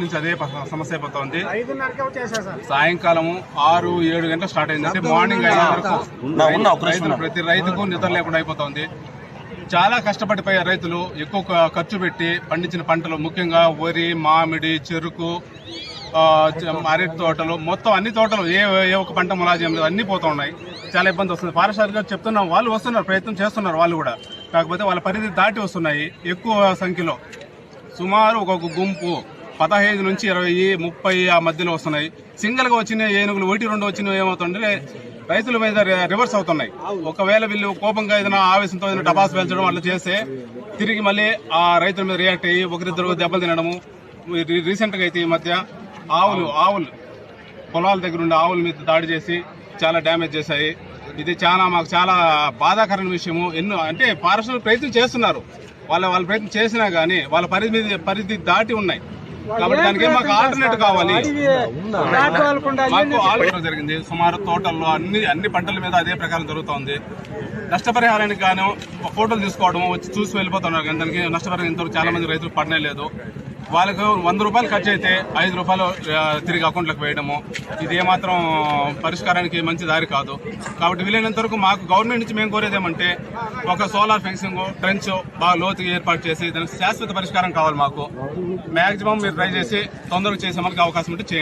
నుంచి అదే సమస్య అయిపోతుంది. ఐదున్నరకే వచ్చేసా సార్. సాయంకాలం ఆరు ఏడు గంటలు స్టార్ట్ అయింది. అంటే మార్నింగ్ ఐదు వరకు రైతులు ప్రతి రైతుకు నిద్ర లేకుండా అయిపోతుంది. చాలా కష్టపడిపోయే రైతులు. ఎక్కువ ఖర్చు పెట్టి పండించిన పంటలు ముఖ్యంగా వరి మామిడి చెరుకు అరటి తోటలు. మొత్తం అన్ని తోటలు ఏ ఏ ఒక్క పంట ములాజం లేదు. అన్ని పోతా ఉన్నాయి. చాలా ఇబ్బంది వస్తుంది. ఫారెస్ట్ చెప్తున్నాం వాళ్ళు వస్తున్నారు ప్రయత్నం చేస్తున్నారు వాళ్ళు కూడా. కాకపోతే వాళ్ళ పరిధి దాటి వస్తున్నాయి ఎక్కువ సంఖ్యలో. సుమారు ఒక్కొక్క గుంపు పదహైదు నుంచి ఇరవై ముప్పై ఆ మధ్యలో వస్తున్నాయి. సింగిల్గా వచ్చిన ఏనుగులు ఒకటి రెండు వచ్చినవి ఏమవుతుంటే రైతుల మీద రివర్స్ అవుతున్నాయి. ఒకవేళ వీళ్ళు కోపంగా ఏదైనా ఆవేశంతో ఏదైనా టపాస్ పెంచడం అట్లా చేస్తే తిరిగి మళ్ళీ ఆ రైతుల మీద రియాక్ట్ అయ్యి ఒకరిద్దరు దెబ్బలు తినడము. రీసెంట్గా అయితే ఈ మధ్య ఆవులు ఆవులు పొలాల దగ్గర ఉండే ఆవుల మీద దాడి చేసి చాలా డ్యామేజ్ చేశాయి. ఇది చాలా మాకు చాలా బాధాకరమైన విషయము. ఎన్నో అంటే ఫారెస్టులు ప్రయత్నం చేస్తున్నారు. వాళ్ళ వాళ్ళ ప్రయత్నం చేసినా గానీ వాళ్ళ పరిధి పరిధి దాటి ఉన్నాయి. కాబట్టి దానికి మాకు ఆల్టర్నేట్ కావాలి. మాకు ఆల్టర్నేట్ జరిగింది. సుమారు తోటల్లో అన్ని అన్ని పంటల మీద అదే ప్రకారం జరుగుతోంది. నష్టపరిహారానికి గాను ఫోటోలు తీసుకోవడం వచ్చి చూసి వెళ్ళిపోతున్నారు. కానీ దానికి నష్టపరిహారం ఇంతవరకు చాలా మంది రైతులు పడనే లేదు. వాళ్ళకు వంద రూపాయలు ఖర్చు అయితే ఐదు రూపాయలు తిరిగి అకౌంట్లకు వేయడము. ఇది ఏమాత్రం పరిష్కారానికి మంచి దారి కాదు. కాబట్టి వీలైనంత వరకు మాకు గవర్నమెంట్ నుంచి మేము కోరేది ఏమంటే ఒక సోలార్ ఫెన్సింగ్ ట్రెంచ్ బాగా లోతుగా ఏర్పాటు చేసి దానికి శాశ్వత పరిష్కారం కావాలి మాకు. మ్యాక్సిమం మీరు ట్రై చేసి తొందరగా చేసే మనకి అవకాశం ఉంటే చేయండి.